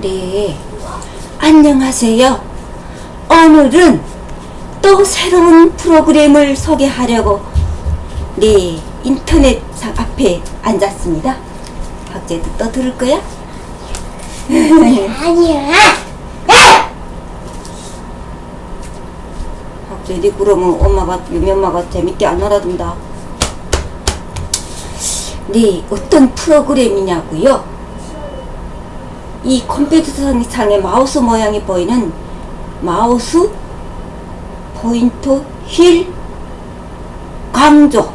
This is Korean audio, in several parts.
네. 안녕하세요. 오늘은 또 새로운 프로그램을 소개하려고 네 인터넷 상 앞에 앉았습니다. 박재도 또 들을 거야? 아니야. 박재디 그러면 엄마가 유미 엄마가 재밌게 안 알아둔다. 네 어떤 프로그램이냐고요? 이 컴퓨터 상의 마우스 모양이 보이는 마우스 포인터 휠 강조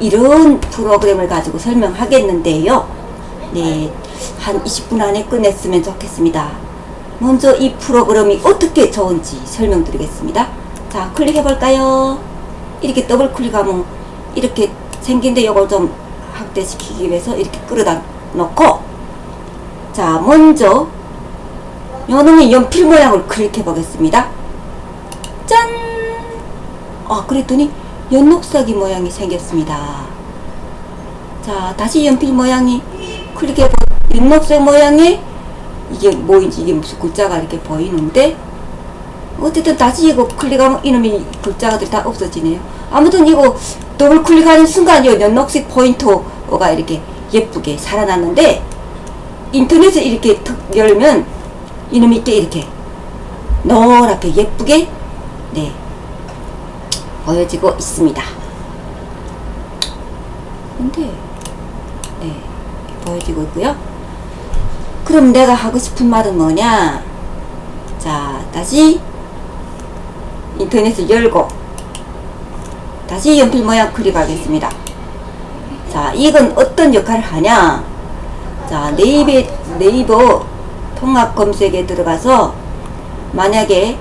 이런 프로그램을 가지고 설명하겠는데요. 네, 한 20분 안에 끝냈으면 좋겠습니다. 먼저 이 프로그램이 어떻게 좋은지 설명드리겠습니다. 자, 클릭해 볼까요? 이렇게 더블 클릭하면 이렇게 생긴데 이걸 좀 확대시키기 위해서 이렇게 끌어다 놓고 자, 먼저 요놈의 연필 모양을 클릭해 보겠습니다. 짠! 아, 그랬더니 연녹사기 모양이 생겼습니다. 자, 다시 연필 모양이 클릭해 보 연녹색 모양이 이게 뭐인지 이게 무슨 글자가 이렇게 보이는데 어쨌든 다시 이거 클릭하면 이놈이 글자가들 다 없어지네요. 아무튼 이거 더블 클릭하는 순간 이 연녹색 포인터가 이렇게 예쁘게 살아났는데 인터넷을 이렇게 탁 열면 이놈이 또 이렇게 노랗게 예쁘게 네 보여지고 있습니다. 근데 네 보여지고 있고요. 그럼 내가 하고 싶은 말은 뭐냐? 자 다시 인터넷을 열고 다시 연필 모양 클릭하겠습니다. 자 이건 어떤 역할을 하냐? 자 네이버 네이버 통합 검색에 들어가서 만약에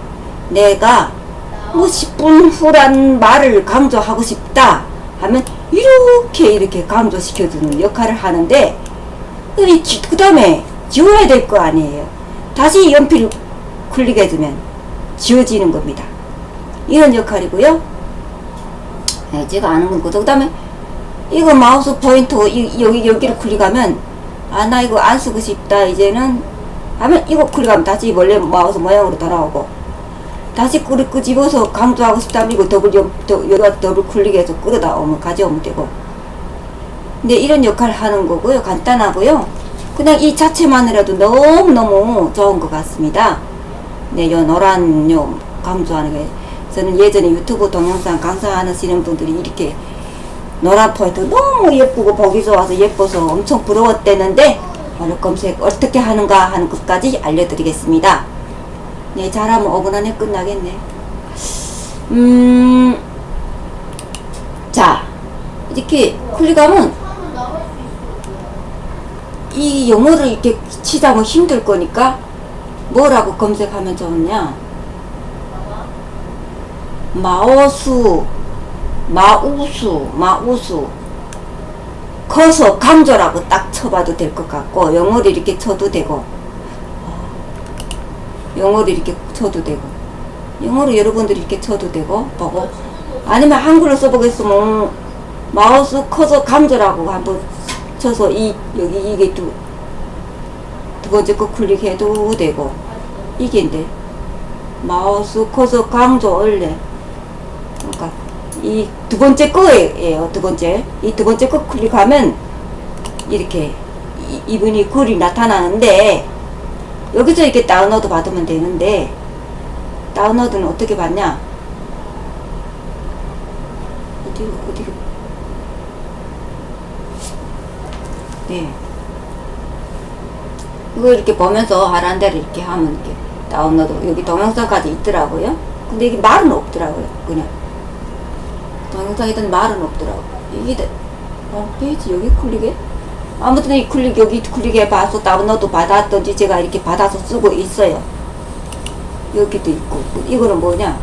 내가 뭐 10분 후란 말을 강조하고 싶다 하면 이렇게 이렇게 강조시켜주는 역할을 하는데 그 다음에 지워야 될 거 아니에요. 다시 연필 클릭해주면 지워지는 겁니다. 이런 역할이고요. 네, 제가 아는 건 그거 그 다음에 이거 마우스 포인터 이, 여기 여기를 클릭하면 아 나 이거 안 쓰고 싶다. 이제는 하면 이거 클릭하면 다시 원래 마우스 모양으로 돌아오고. 다시 끄, 끄집어서 강조하고 싶다면 이거 더블 여, 더, 여기가 더블 클릭해서 끌어다 오면 가져오면 되고. 근데 이런 역할을 하는 거고요. 간단하고요. 그냥 이 자체만이라도 너무너무 좋은 것 같습니다. 네, 요 노란 요 강조하는 게. 저는 예전에 유튜브 동영상 강사하시는 분들이 이렇게 포인트 너무 예쁘고 보기 좋아서 예뻐서 엄청 부러웠대는데 오늘 검색 어떻게 하는가 하는 것까지 알려드리겠습니다. 네, 잘하면 5분 안에 끝나겠네. 음, 자, 이렇게 클릭하면 이 영어를 이렇게 치다 보면 힘들 거니까 뭐라고 검색하면 좋냐? 마오수, 마우수, 마우수. 커서 강조라고 딱 쳐봐도 될 것 같고 영어를 이렇게 쳐도 되고. 영어를 이렇게 쳐도 되고. 영어로 여러분들이 이렇게 쳐도 되고 보고. 아니면 한글로 써보겠으면 마우스 커서 강조라고 한번 쳐서 이 여기 이게 두, 두 번째 거 클릭해도 되고. 이게 인데 마우스 커서 강조 원래. 그러니까 이 두 번째 거예요. 두 번째. 이 두 번째 거 클릭하면 이렇게 이, 이분이 글이 나타나는데 여기서 이렇게 다운로드 받으면 되는데 다운로드는 어떻게 받냐? 어디로 어디로? 네. 이거 이렇게 보면서 하라는 대로 이렇게 하면 이렇게 다운로드 여기 동영상까지 있더라고요. 근데 이게 말은 없더라고요. 그냥. 동영상이든 말은 없더라고. 이게 홈페이지 여기 클릭해? 아무튼 이 클릭 여기 클릭해 봐서 다운로드 받았던지 제가 이렇게 받아서 쓰고 있어요. 여기도 있고 이거는 뭐냐?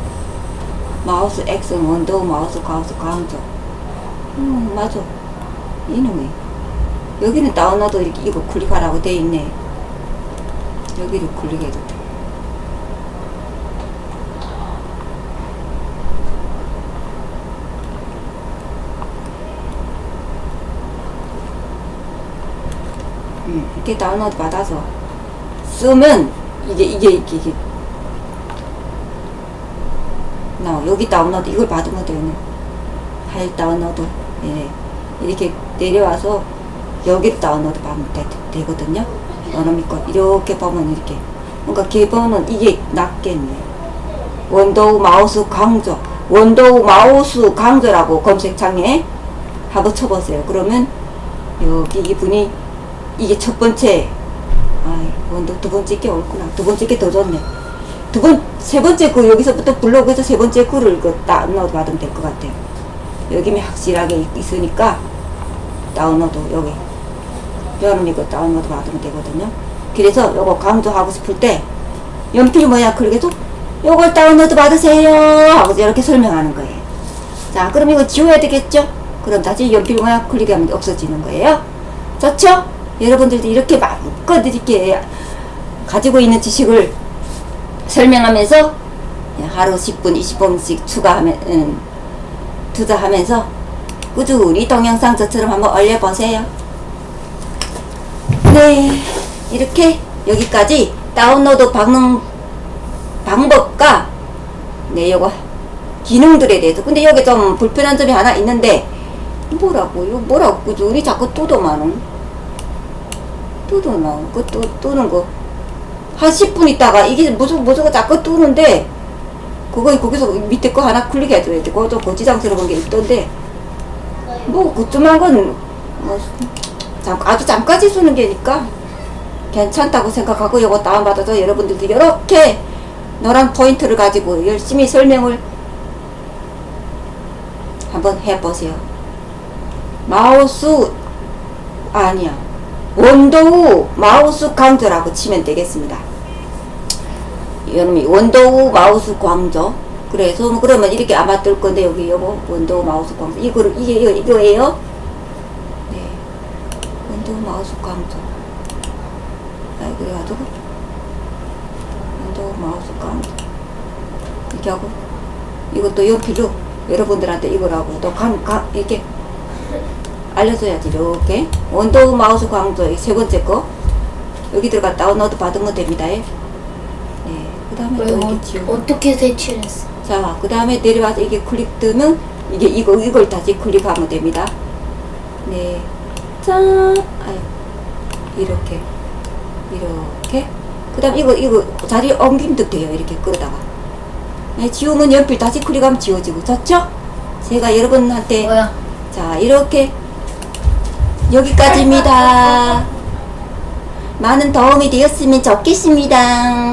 마우스 액션 원더 마우스 마우스 강조. 음 맞아. 이놈이 여기는 다운로드 이렇게 이거 클릭하라고 돼 있네. 여기를 클릭해도 돼. 음, 이렇게 다운로드 받아서 쓰면 이게 이게 이게, 이게 나 여기 다운로드 이걸 받으면 돼요. 파일 다운로드 예 이렇게 내려와서 여기 다운로드 받으면 되, 되거든요. 여러분 거 이렇게 보면 이렇게 그러니까 기본은 이게 낫겠네. 원도우 마우스 강조 원도우 마우스 강조라고 검색창에 하고 쳐보세요. 그러면 여기 이분이 이게 첫 번째 아이 두 번째 게 옳구나. 두 번째 게 더 좋네. 두 번, 세 번째 그 여기서부터 블로그에서 세 번째 글을 그 다운로드 받으면 될 것 같아요. 여기면 확실하게 있- 있으니까 다운로드 여기 여러분이 그 다운로드 받으면 되거든요. 그래서 요거 강조하고 싶을 때 연필 모양 클릭해서 요걸 다운로드 받으세요 하고 이렇게 설명하는 거예요. 자, 그럼 이거 지워야 되겠죠? 그럼 다시 연필 모양 클릭하면 없어지는 거예요. 좋죠? 여러분들도 이렇게 마음껏 이렇게 가지고 있는 지식을 설명하면서 하루 10분, 20분씩 추가하면, 음, 투자하면서 꾸준히 동영상 저처럼 한번 올려보세요. 네, 이렇게 여기까지 다운로드 받는 방법과 네, 요거 기능들에 대해서. 근데 여기 좀 불편한 점이 하나 있는데 뭐라고 이거 뭐라고 꾸준히 자꾸 뜯어마는 뜯어나 그 뜯, 뜯는 거. 한 10분 있다가 이게 무슨 무슨 자꾸 뜨는데 그거 거기서 밑에 거 하나 클릭해줘야 돼. 그거 좀 고지장스러운 게 있던데 뭐 그쯤한 건뭐 아주 잠까지 쓰는 게니까 괜찮다고 생각하고 이거 다운받아서 여러분들도 이렇게 노란 포인트를 가지고 열심히 설명을 한번 해보세요. 마우스 아니야 원도우 마우스 강조라고 치면 되겠습니다. 여러분이 원도우 마우스 광조 그래서 뭐 그러면 이렇게 아마 뜰 건데 여기 요거 원도우 마우스 광조 이거를 이게 이거 이거예요. 네. 원도우 마우스 광조 아 그래 가지고? 원도우 마우스 광조 이렇게 하고. 이것도 연필로 여러분들한테 이거라고 또 감 감 이렇게 알려줘야지 이렇게 원도우 마우스 광조 세 번째 거 여기 들어가 다운로드 받으면 됩니다. 예. 네, 그 다음에 또 이렇게 지워. 어떻게 대출했어? 자, 그 다음에 내려와서 이게 클릭 뜨면 이게 이거 이걸 다시 클릭하면 됩니다. 네, 짠, 아유, 이렇게 이렇게. 그 다음 이거 이거 자리 옮김도 돼요. 이렇게 끌다가. 네, 지우면 연필 다시 클릭하면 지워지고 좋죠? 제가 여러분한테 뭐야? 자 이렇게 여기까지입니다. 많은 도움이 되었으면 좋겠습니다.